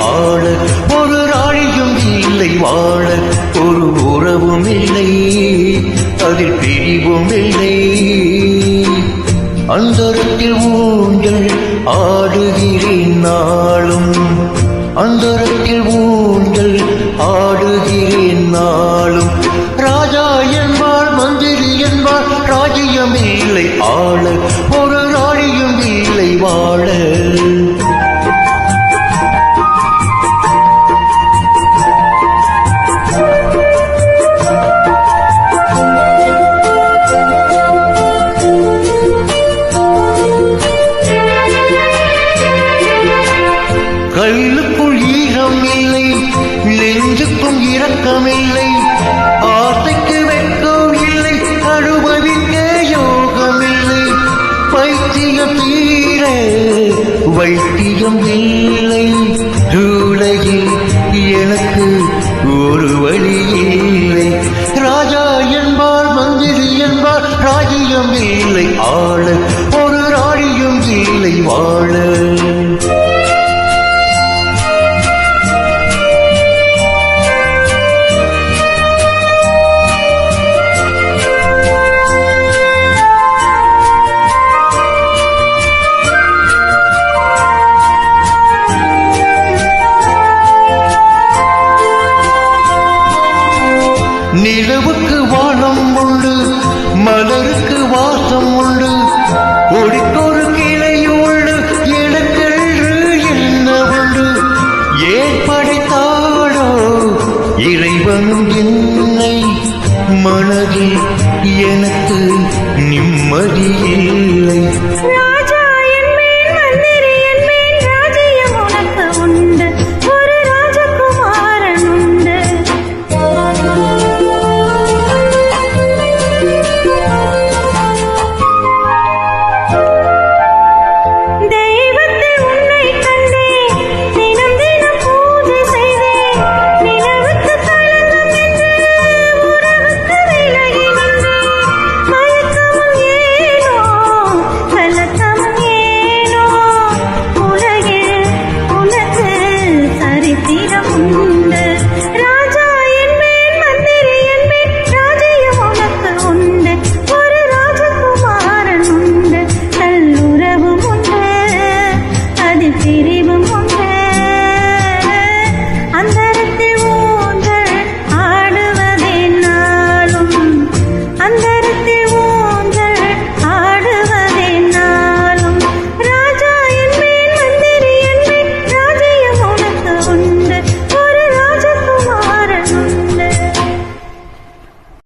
ஆள ஒரு ராணியும் இல்லை வாழ ஒரு உறவும் இல்லை அதில் பிரிவும் இல்லை. அந்தரத்தில் ஊஞ்சல் ஆடுகிறேன் நாளும் அந்தரத்தில் ஊஞ்சல் ஆடுகிறேன் நாளும். ராஜா என்பாள் மந்திரி என்பாள் ராஜ்யம் இல்லை ஆள ஒரு ராணியும் இல்லை வாழ. பைத்தியம் தீர வைத்தியம் இல்லை. ஜூலையில் எனக்கு ஒரு வழி இல்லை. ராஜா என்பார் மந்திரி என்பார் ராஜ்யம் இல்லை. ஆள ஒரு ராணியும் இல்லை வாழ. நிலவுக்கு வானம் உண்டு மலருக்கு வாசம் உண்டு. ஒடிக்கொரு கிளை உண்டு எனக்கென்று என்ன உண்டு. ஏற்படைத்தாடோ இறைவனும் என்னை மனதில் எனக்கு நிம்மதியில்லை